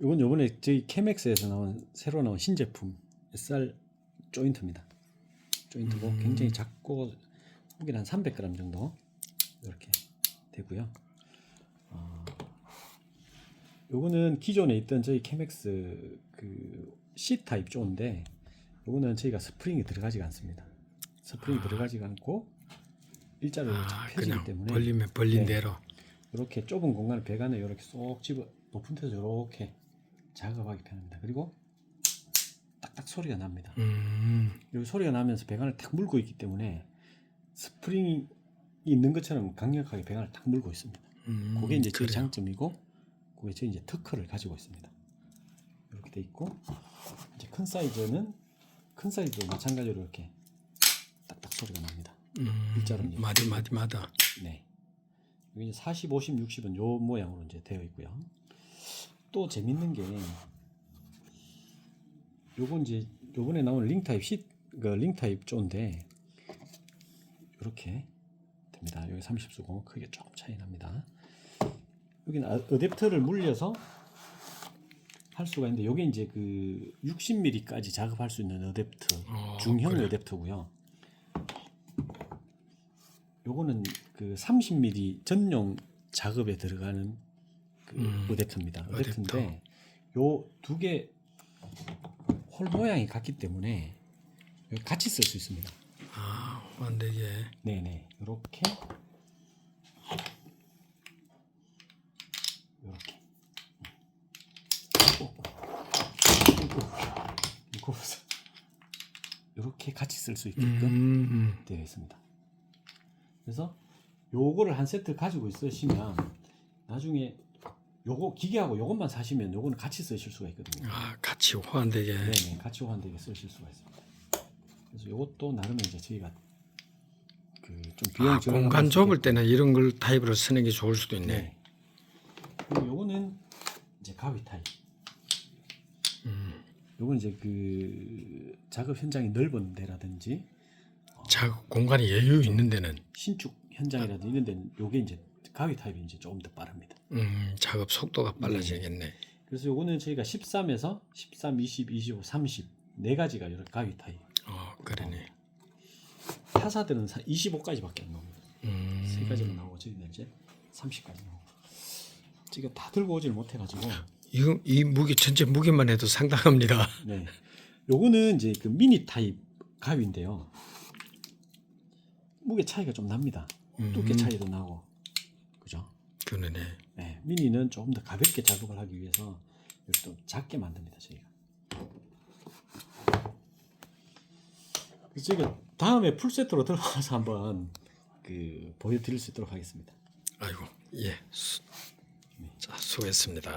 이건 요번에 저희 케맥스에서 나온 새로 나온 신제품 SR 조인트입니다. 조인트고 음. 굉장히 작고 무게는 한 300g 정도 이렇게 되고요. 어, 요거는 기존에 있던 저희 케맥스 그 C 타입 조인데 요거는 저희가 스프링이 들어가지가 않습니다. 스프링이 들어가지가 않고 일자로 아, 펴지기 때문에 벌리면 벌린 네. 대로. 이렇게 좁은 공간을 배관에 이렇게 쏙 집어 높은 데서 이렇게 작업하기 편합니다. 그리고 딱딱 소리가 납니다. 음, 여기 소리가 나면서 배관을 탁 물고 있기 때문에 스프링이 있는 것처럼 강력하게 배관을 탁 물고 있습니다. 음, 그게 이제 저희 그래요. 장점이고 그게 저희 이제 특허를 가지고 있습니다. 이렇게 돼 있고 이제 큰 사이즈는 큰 사이즈도 마찬가지로 이렇게 딱딱 소리가 납니다. 음, 일자로 이제 마디 마디마다. 네. 여기 이제 40, 50, 60은 요 모양으로 이제 되어 있고요. 또 재밌는 게 요건 이제 요번에 나온 링 타입 시, 그링 타입 조인데 이렇게 됩니다. 여기 30수고 크게 조금 차이 납니다. 여기는 아- 어댑터를 물려서 할 수가 있는데 요게 이제 그 60mm까지 작업할 수 있는 어댑터 어, 중형 그래. 어댑터고요. 요거는 그 30mm 전용 작업에 들어가는 그 음, 어댑터입니다. 어댑터. 어댑터인데 요 두 개 홀 모양이 같기 때문에 같이 쓸 수 있습니다. 아, 완되게. 네네 이렇게 이렇게. 이렇게 같이 쓸 수 있게끔 음, 음. 되어 있습니다. 그래서 요거를 한 세트 가지고 있으시면 나중에 요거 기계하고 요것만 사시면 요거는 같이 쓰실 수가 있거든요. 아, 같이 호환되게. 네네 같이 호환되게 쓰실 수가 있습니다. 그래서 요것도 나름의 이제 저희가 그 좀 비용 아, 공간 수 좁을 때는 이런 걸 타입으로 쓰는 게 좋을 수도 있네. 네. 그리고 요거는 이제 가위 타입. 음, 요건 이제 그 작업 현장이 넓은 데라든지 자, 공간이 여유 있는 데는 신축 현장이라든지 이런 데는 요게 이제 가위 타입이 이제 조금 더 빠릅니다. 음, 작업 속도가 빨라지겠네. 그래서 요거는 저희가 13에서 13, 20, 25, 30 네 가지가 여러 가위 타입. 어, 그러네. 타사들은 25까지밖에 안 나옵니다. 음, 세 가지로 나오고 저희는 이제 30까지 나오고. 지금 다 들고 오질 못해가지고. 이거 이 무게 전체 무게만 해도 상당합니다. 네. 요거는 이제 그 미니 타입 가위인데요. 무게 차이가 좀 납니다. 두께 음. 차이도 나고. 그러네. 네. 미니는 조금 더 가볍게 작업을 하기 위해서 이렇게 좀 작게 만듭니다, 저희가. 그래서 저희가 다음에 풀 세트로 들어가서 한번 그 보여드릴 수 있도록 하겠습니다. 아이고, 예. 수, 자, 수고했습니다.